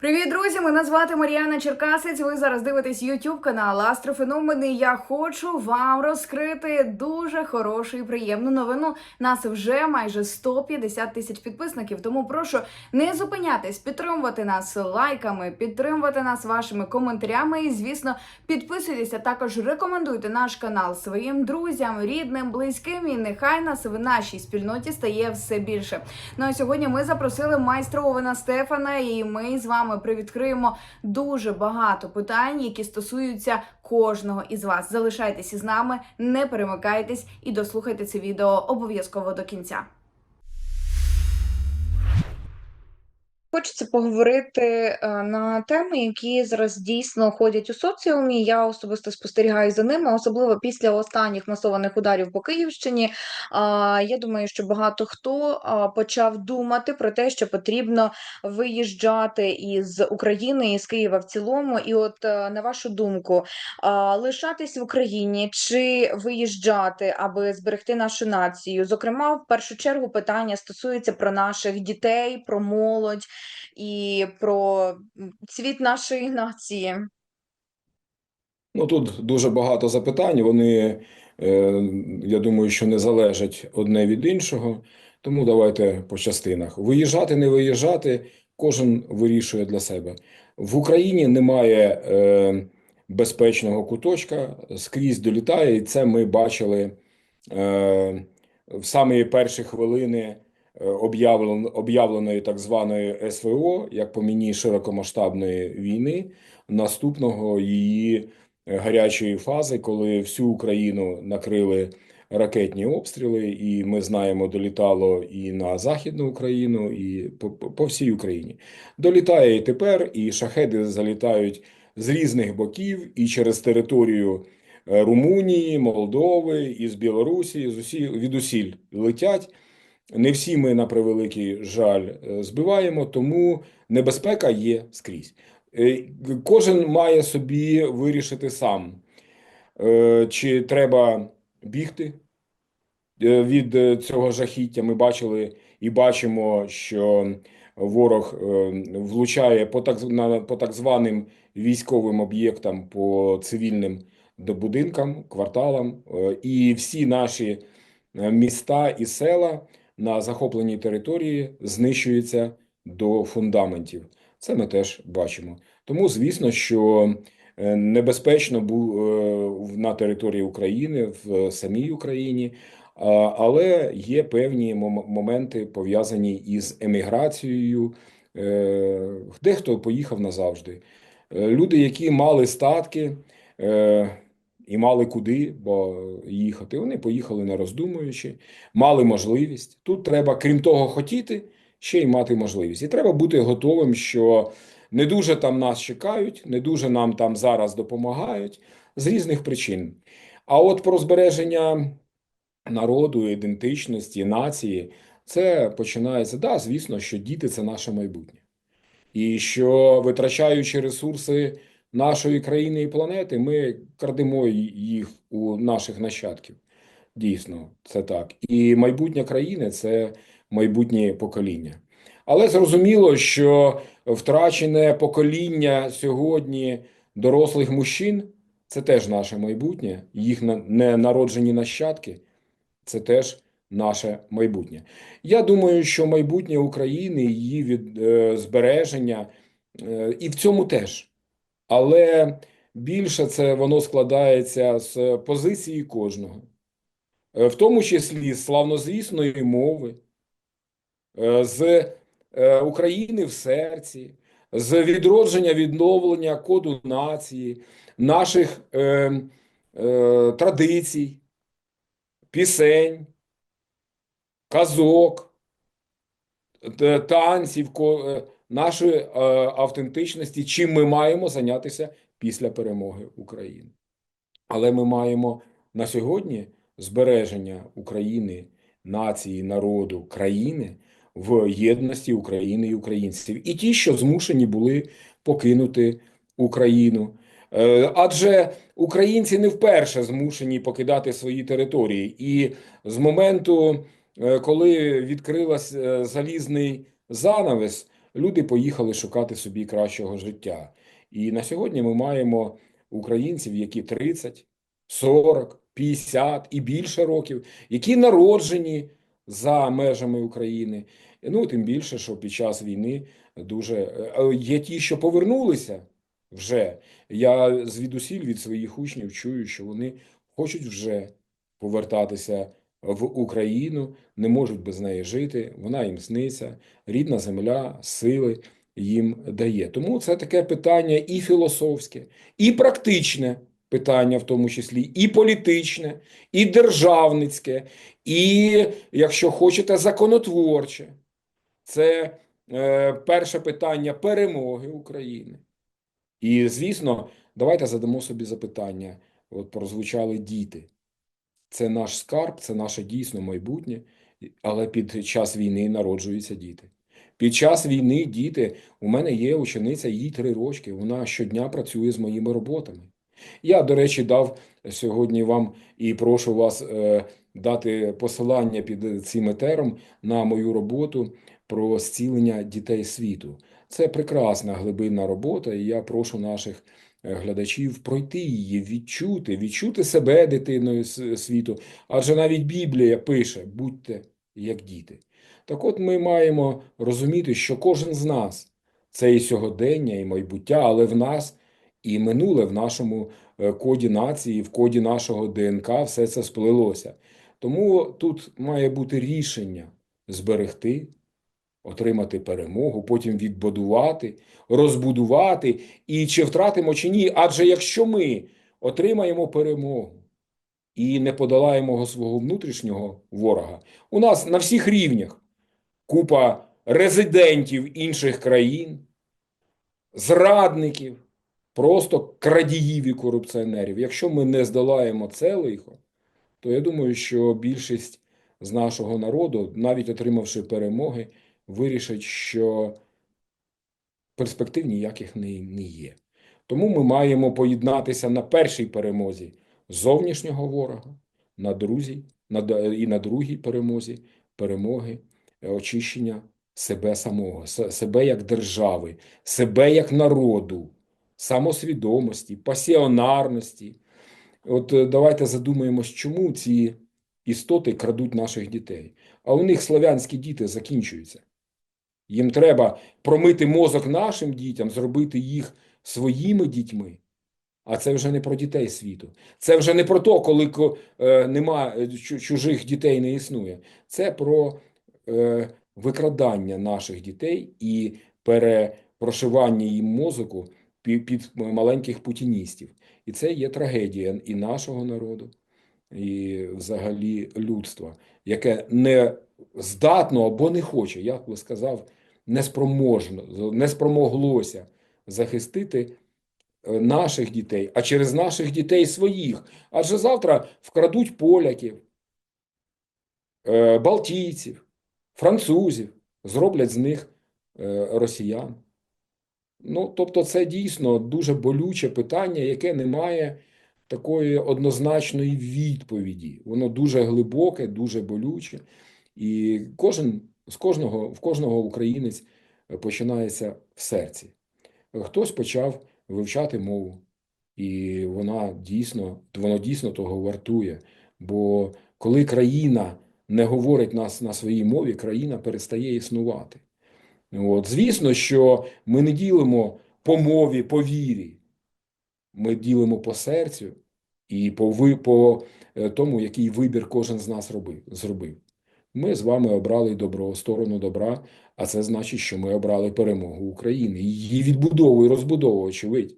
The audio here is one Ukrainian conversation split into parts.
Привіт, друзі! Мене звати Мар'яна Черкасець. Ви зараз дивитесь YouTube канал Астрофеномени. Я хочу вам розкрити дуже хорошу і приємну новину. Нас вже майже 150 тисяч підписників. Тому прошу не зупинятись, підтримувати нас лайками, підтримувати нас вашими коментарями. І звісно, підписуйтеся. Також рекомендуйте наш канал своїм друзям, рідним, близьким. І нехай нас в нашій спільноті стає все більше. Ну а сьогодні ми запросили майстра Овена Стефана, і ми з вами привідкриємо дуже багато питань, які стосуються кожного із вас. Залишайтеся з нами, не перемикайтесь і дослухайте це відео обов'язково до кінця. Хочеться поговорити е, на теми, які зараз дійсно ходять у соціумі. Я особисто спостерігаю за ними, особливо після останніх масованих ударів по Київщині. Я думаю, що багато хто почав думати про те, що потрібно виїжджати із України і з Києва в цілому. І, от е, на вашу думку, лишатись в Україні чи виїжджати, аби зберегти нашу націю? Зокрема, в першу чергу питання стосується про наших дітей, про молодь і про цвіт нашої нації. Ну тут дуже багато запитань. Вони, е, я думаю, що не залежать одне від іншого. Тому давайте по частинах. Виїжджати, не виїжджати, кожен вирішує для себе. В Україні немає е, безпечного куточка, скрізь долітає, і це ми бачили е, в самі перші хвилини об'явленої так званої СВО, як по мені широкомасштабної війни, наступного її гарячої фази, коли всю Україну накрили ракетні обстріли, і ми знаємо, долітало і на Західну Україну, і по, по всій Україні. Долітає і тепер, і шахеди залітають з різних боків, і через територію е, Румунії, Молдови, із Білорусі, з усі, відусіль летять. Не всі ми, на превеликий жаль, е, збиваємо, тому небезпека є скрізь. Е, Кожен має собі вирішити сам, е, чи треба бігти від цього жахіття. Ми бачили і бачимо, що ворог влучає по так, по так званим військовим об'єктам, по цивільним будинкам, кварталам, і всі наші міста і села на захопленій території знищуються до фундаментів. Це ми теж бачимо. Тому, звісно, що е, небезпечно був е, на території України, в самій Україні, але є певні моменти пов'язані із еміграцією. Е, Дехто поїхав назавжди. Е, Люди, які мали статки е, і мали куди бо їхати, вони поїхали не роздумуючи, мали можливість. Тут треба, крім того, хотіти, ще й мати можливість. І треба бути готовим, що не дуже там нас чекають, не дуже нам там зараз допомагають з різних причин. А от про збереження народу, ідентичності, нації, це починається. Да, звісно, що діти це наше майбутнє. І що витрачаючи ресурси нашої країни і планети, ми крадемо їх у наших нащадків. Дійсно, це так. І майбутнє країни це майбутнє покоління. Але зрозуміло, що втрачене покоління сьогодні дорослих мужчин це теж наше майбутнє, їх на- ненароджені нащадки це теж наше майбутнє. Я думаю, що майбутнє України, її від, е, збереження е, і в цьому теж. Але більше це воно складається з позиції кожного, Е, в тому числі з славнозвісної мови, е, з е, України в серці, з відродження, відновлення коду нації, наших е, е, традицій, пісень, казок, танців, ко- нашої е, автентичності, чим ми маємо зайнятися після перемоги України. Але ми маємо на сьогодні збереження України, нації, народу, країни в єдності України і українців. І ті, що змушені були покинути Україну. Е, Адже українці не вперше змушені покидати свої території. І з моменту, е, коли відкрилась залізний занавес, люди поїхали шукати собі кращого життя. І на сьогодні ми маємо українців, які 30, 40, 50 і більше років, які народжені за межами України. Ну, тим більше, що під час війни дуже е, є ті, що повернулися вже. Я звідусіль від своїх учнів чую, що вони хочуть вже повертатися в Україну, не можуть без неї жити, вона їм сниться, рідна земля, сили їм дає. Тому це таке питання і філософське, і практичне питання, в тому числі, і політичне, і державницьке, і, якщо хочете, законотворче. Це е, перше питання перемоги України. І, звісно, давайте задамо собі запитання. От прозвучали діти. Це наш скарб, це наше дійсно майбутнє, але під час війни народжуються діти. Під час війни діти, у мене є учениця, їй три рочки, вона щодня працює з моїми роботами. Я, до речі, дав сьогодні вам і прошу вас е, дати посилання під цим етером на мою роботу про зцілення дітей світу. Це прекрасна глибинна робота, і я прошу наших глядачів пройти її, відчути, відчути себе дитиною світу. Адже навіть Біблія пише: будьте як діти. Так от ми маємо розуміти, що кожен з нас це і сьогодення, і майбуття, але в нас і минуле в нашому е, коді нації, в коді нашого ДНК все це сплелося. Тому тут має бути рішення зберегти, отримати перемогу, потім відбудувати, розбудувати і чи втратимо чи ні. Адже якщо ми отримаємо перемогу і не подолаємо свого внутрішнього ворога, у нас на всіх рівнях купа резидентів інших країн, зрадників, просто крадіїв і корупціонерів. Якщо ми не здолаємо це лихо, то я думаю, що більшість з нашого народу, навіть отримавши перемоги, вирішить, що перспектив ніяких не, не є. Тому ми маємо поєднатися на першій перемозі зовнішнього ворога, на друзі, на, і на другій перемозі перемоги, е, очищення себе самого, себе як держави, себе як народу, самосвідомості, пасіонарності. От е, давайте задумаємось, чому ці істоти крадуть наших дітей. А у них славянські діти закінчуються. Їм треба промити мозок нашим дітям, зробити їх своїми дітьми. А це вже не про дітей світу. Це вже не про те, коли е, нема е, чужих дітей не існує. Це про е, викрадання наших дітей і перепрошивання їм мозоку під, під маленьких путіністів. І це є трагедія і нашого народу, і взагалі людства, яке не здатно або не хоче, як би сказав, не спромоглося захистити е, наших дітей, а через наших дітей своїх. Адже завтра вкрадуть поляків, е, балтійців, французів, зроблять з них е, росіян. Ну, тобто, це дійсно дуже болюче питання, яке не має такої однозначної відповіді. Воно дуже глибоке, дуже болюче, і кожен з кожного в кожного українець починається в серці. Хтось почав вивчати мову, і вона дійсно, воно дійсно того вартує. Бо коли країна не говорить нас на своїй мові, країна перестає існувати. От. Звісно, що ми не ділимо по мові, по вірі. Ми ділимо по серцю і по, по е, тому, який вибір кожен з нас робив, зробив. Ми з вами обрали добро, сторону добра, а це значить, що ми обрали перемогу України. Її відбудову і розбудову, очевидь.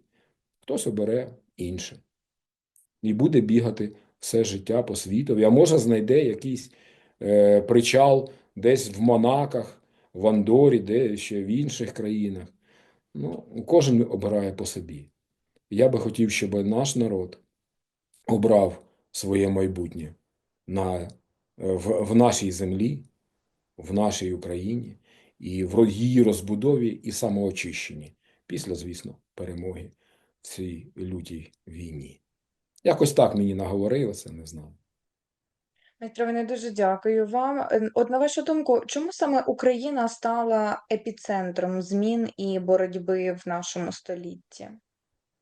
Хтось обере інше. І буде бігати все життя по світові, а може знайде якийсь е, причал десь в Монаках, в Андорі, де ще в інших країнах. Ну, кожен обирає по собі. Я би хотів, щоб наш народ обрав своє майбутнє на, в, в нашій землі, в нашій Україні і в її розбудові і самоочищенні після, звісно, перемоги в цій лютій війні. Якось так мені наговорилося, не знаю. Майстрове, дуже дякую вам. Е, От на вашу думку, чому саме Україна стала епіцентром змін і боротьби в нашому столітті?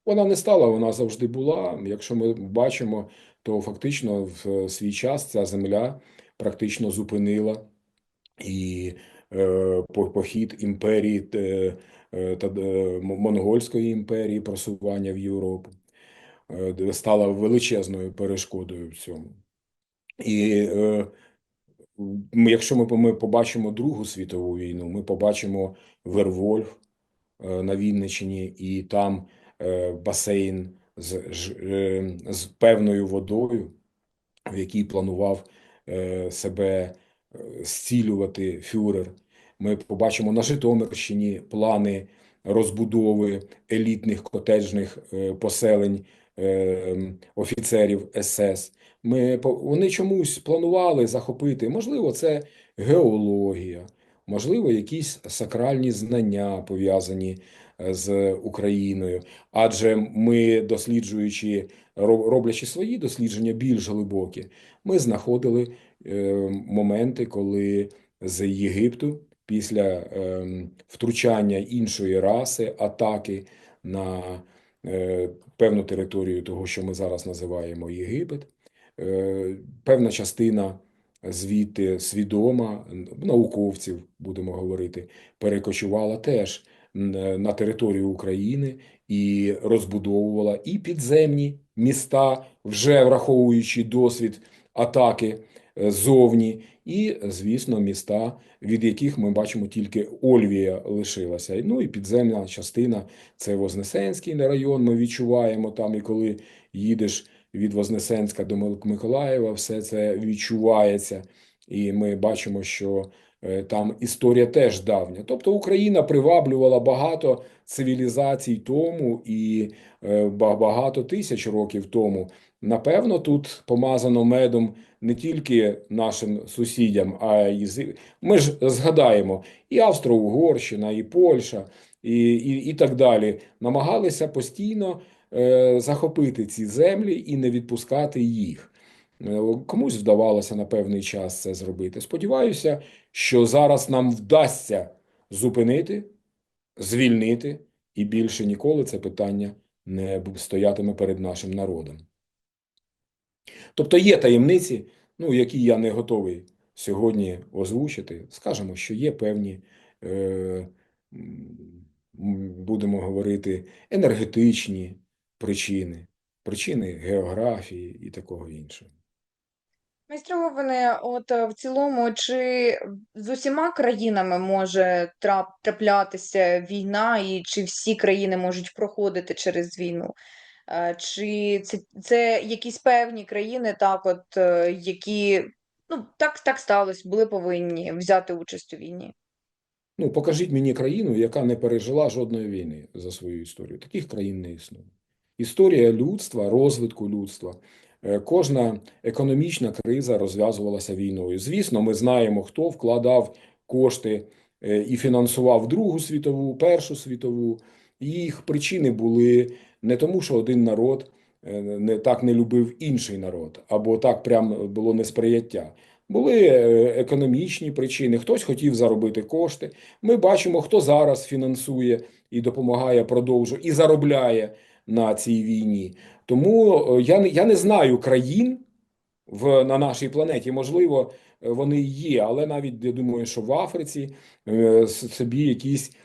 Вона не стала, вона завжди була. Якщо ми бачимо, то фактично в свій час ця земля практично зупинила і е, похід імперії те- е, та е, Монгольської імперії, просування в Європу, е, стала величезною перешкодою в цьому. І е, якщо ми, ми побачимо Другу світову війну, ми побачимо Вервольф е, на Вінниччині, і там е, басейн з, е, з певною водою, в якій планував е, себе е, зцілювати фюрер. Ми побачимо на Житомирщині плани розбудови елітних котеджних поселень офіцерів СС. Ми, вони чомусь планували захопити, можливо, це геологія, можливо, якісь сакральні знання пов'язані з Україною. Адже ми, досліджуючи, роблячи свої дослідження більш глибокі, ми знаходили е, моменти, коли з Єгипту після е, втручання іншої раси, атаки на е, певну територію того, що ми зараз називаємо Єгипет, певна частина звідти свідома науковців, будемо говорити, перекочувала теж на територію України і розбудовувала і підземні міста, вже враховуючи досвід атаки е, зовні, і, звісно, міста, від яких ми бачимо тільки Ольвія лишилася. Ну і підземна частина це Вознесенський район. Ми відчуваємо там, і коли їдеш від Вознесенська до Мик- Миколаєва, все це відчувається. І ми бачимо, що е, там історія теж давня. Тобто Україна приваблювала багато цивілізацій тому і е, багато тисяч років тому. Напевно, тут помазано медом не тільки нашим сусідям, а й ми ж згадаємо і Австро-Угорщина, і Польща, і, і, і так далі. Намагалися постійно е, захопити ці землі і не відпускати їх. Е, Комусь вдавалося на певний час це зробити. Сподіваюся, що зараз нам вдасться зупинити, звільнити, і більше ніколи це питання не стоятиме перед нашим народом. Тобто є таємниці, ну, які я не готовий сьогодні озвучити. Скажемо, що є певні, е, будемо говорити, енергетичні причини, причини географії і такого іншого. Майстрове, вони от е, в цілому, чи з усіма країнами може трап, траплятися війна, і чи всі країни можуть проходити через війну? Е, Чи це, це якісь певні країни, так от, е, які, ну, так, так сталося, були повинні взяти участь у війні? Ну, покажіть мені країну, яка не пережила жодної війни за свою історію. Таких країн не існує. Історія людства, розвитку людства, кожна економічна криза розв'язувалася війною. Звісно, ми знаємо, хто вкладав кошти е, і фінансував Другу світову, Першу світову. Їх причини були не тому, що один народ е, не так не любив інший народ, або так прям було несприяття. Були е, економічні причини, хтось хотів заробити кошти. Ми бачимо, хто зараз фінансує і допомагає продовжу і заробляє на цій війні. Тому е, я не, я не знаю країн в, на нашій планеті. Можливо, е, вони є, але навіть я думаю, що в Африці е, собі якісь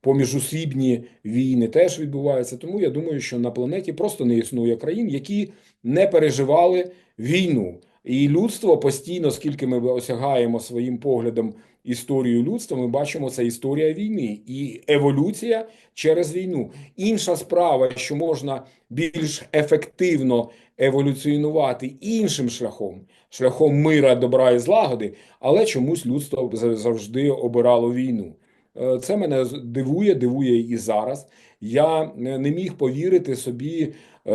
поміжусібні війни теж відбуваються. Тому я думаю, що на планеті просто не існує країн, які не переживали війну. І людство постійно, скільки ми осягаємо своїм поглядом історію людства, ми бачимо це історія війни і еволюція через війну. Інша справа, що можна більш ефективно еволюціонувати іншим шляхом, шляхом мира, добра і злагоди, але чомусь людство завжди обирало війну. Е, Це мене дивує, дивує і зараз. Я не не міг повірити собі, е,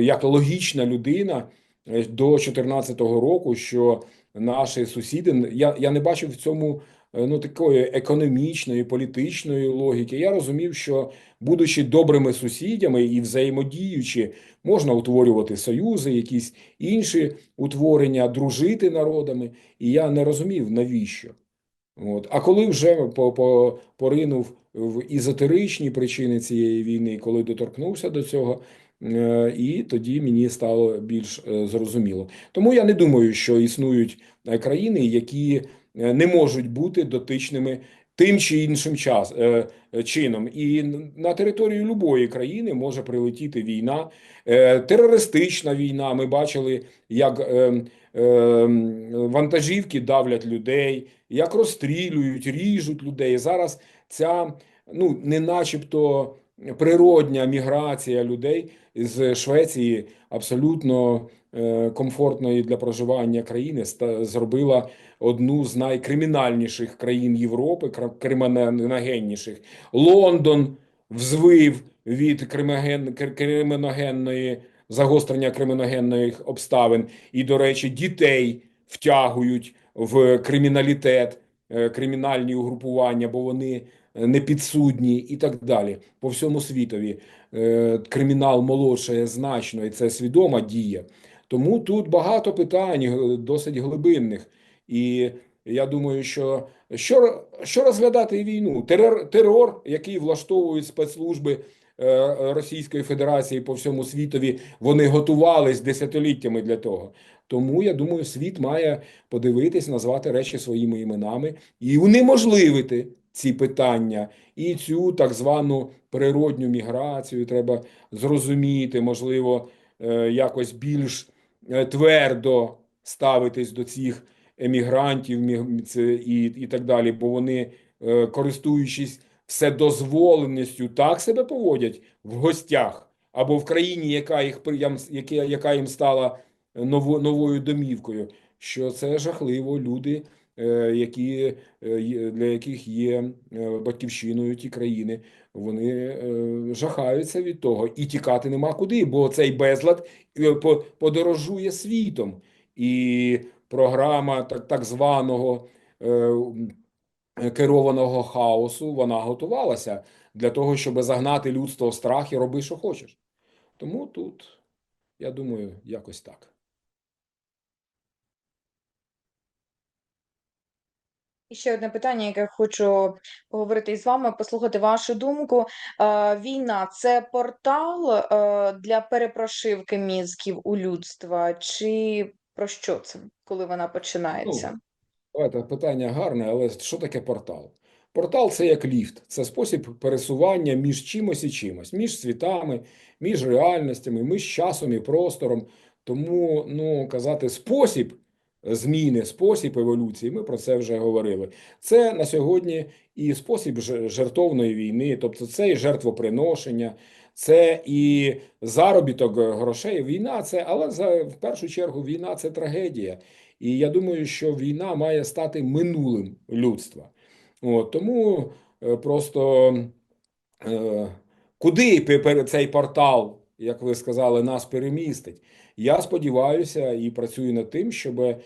як логічна людина е, до 2014 року, що наші сусіди, я, я не бачив в цьому е, ну, такої економічної, політичної логіки, я розумів, що, будучи добрими сусідями і взаємодіючи, можна утворювати союзи, якісь інші утворення, дружити народами. І я не розумів, навіщо. От. А коли вже по, по, поринув в ізотеричні причини цієї війни, коли доторкнувся до цього, і тоді мені стало більш е, зрозуміло. Тому я не думаю, що існують е, країни, які е, не можуть бути дотичними тим чи іншим час, е, е, чином. І на територію любої країни може прилетіти війна, е, терористична війна. Ми бачили, як е, е, вантажівки давлять людей, як розстрілюють, ріжуть людей. Зараз ця ну не начебто природня міграція людей з Швеції абсолютно е, комфортної для проживання країни зробила одну з найкримінальніших країн Європи, криміногенніших. Лондон взвив від криміногенної загострення криміногенних обставин. І, до речі, дітей втягують в криміналітет, е, кримінальні угрупування, бо вони непідсудні і так далі. По всьому світові е, кримінал молодшає значно, і це свідома дія. Тому тут багато питань е, досить глибинних. І я думаю, що що, що розглядати війну? Терор, терор, який влаштовують спецслужби е, Російської Федерації по всьому світові, вони готувались десятиліттями для того. Тому я думаю, світ має подивитись, назвати речі своїми іменами і унеможливити ці питання. І цю так звану природню міграцію треба зрозуміти, можливо, е, якось більш е, твердо ставитись до цих емігрантів міг- і, і так далі, бо вони, е, користуючись вседозволеністю, так себе поводять в гостях або в країні, яка їх яка, їм стала ново, новою домівкою, що це жахливо. Люди, які, е, для яких є е, батьківщиною ті країни, вони е, жахаються від того і тікати нема куди, бо цей безлад е, подорожує світом. І програма так, так званого е, керованого хаосу, вона готувалася для того, щоб загнати людство в страх і роби, що хочеш. Тому тут, я думаю, якось так. І ще одне питання, яке хочу поговорити із вами, послухати вашу думку. Е, Війна це портал е, для перепрошивки мізків у людства, чи про що це, коли вона починається? Давайте питання гарне, але що таке портал? Портал це як ліфт, це спосіб пересування між чимось і чимось, між світами, між реальностями, між часом і простором. Тому, ну, казати спосіб зміни, спосіб еволюції, ми про це вже говорили. Це на сьогодні і спосіб жертовної війни, тобто це і жертвоприношення, це і заробіток грошей. Війна це, але за в першу чергу війна це трагедія. І я думаю, що війна має стати минулим людства. От, тому е, просто е, куди цей портал, як ви сказали, нас перемістить? Я сподіваюся і працюю над тим, щоб е,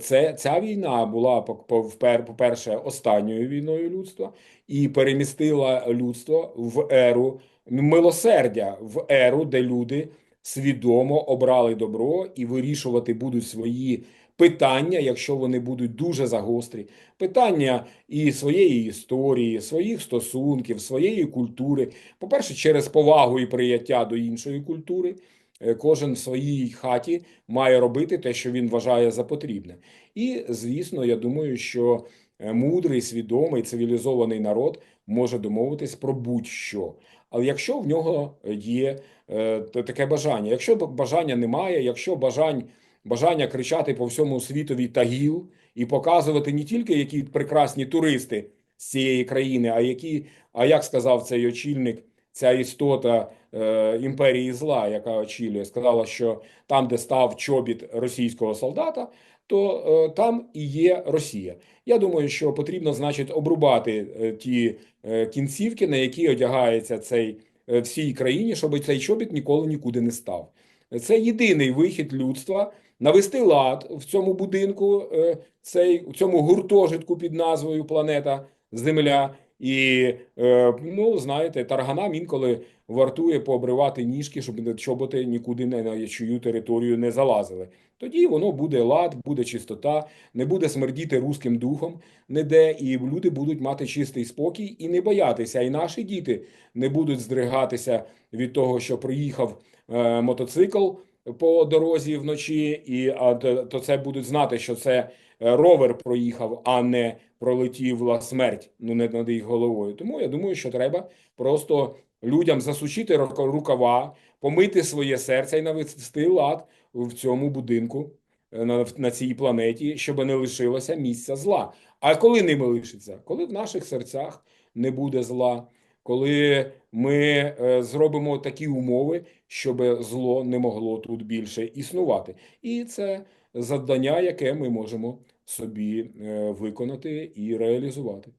це, ця війна була, по- по-перше, останньою війною людства і перемістила людство в еру милосердя, в еру, де люди свідомо обрали добро і вирішувати будуть свої питання, якщо вони будуть дуже загострі, питання і своєї історії, своїх стосунків, своєї культури. По-перше, через повагу і прияття до іншої культури. Е, Кожен в своїй хаті має робити те, що він вважає за потрібне. І, звісно, я думаю, що е, мудрий, свідомий, цивілізований народ може домовитись про будь-що. Але якщо в нього є е, таке бажання, якщо бажання немає, якщо бажань, бажання кричати по всьому світові тагіл і показувати не тільки які прекрасні туристи з цієї країни, а які, а як сказав цей очільник, ця істота е, імперії зла, яка очолює, сказала, що там, де став чобіт російського солдата, то е, там і є Росія. Я думаю, що потрібно, значить, обрубати е, ті е, кінцівки, на які одягається цей всій країні, щоб цей чобіт ніколи нікуди не став. Це єдиний вихід людства навести лад в цьому будинку, е, цей, в цьому гуртожитку під назвою Планета Земля. І, е, ну, знаєте, тарганам інколи вартує пообривати ніжки, щоб чоботи нікуди не на чию територію не залазили. Тоді воно буде лад, буде чистота, не буде смердіти руським духом ніде, і люди будуть мати чистий спокій і не боятися. І наші діти не будуть здригатися від того, що приїхав е, мотоцикл по дорозі вночі, і а, то це будуть знати, що це е, ровер проїхав, а не пролетіла смерть ну, не над їх головою. Тому я думаю, що треба просто людям засучити рукава, помити своє серце і навести лад в цьому будинку е, на, на цій планеті, щоб не лишилося місця зла. А коли ними лишиться? Коли в наших серцях не буде зла, коли ми е, зробимо такі умови, щоб зло не могло тут більше існувати. І це завдання, яке ми можемо собі е, виконати і реалізувати.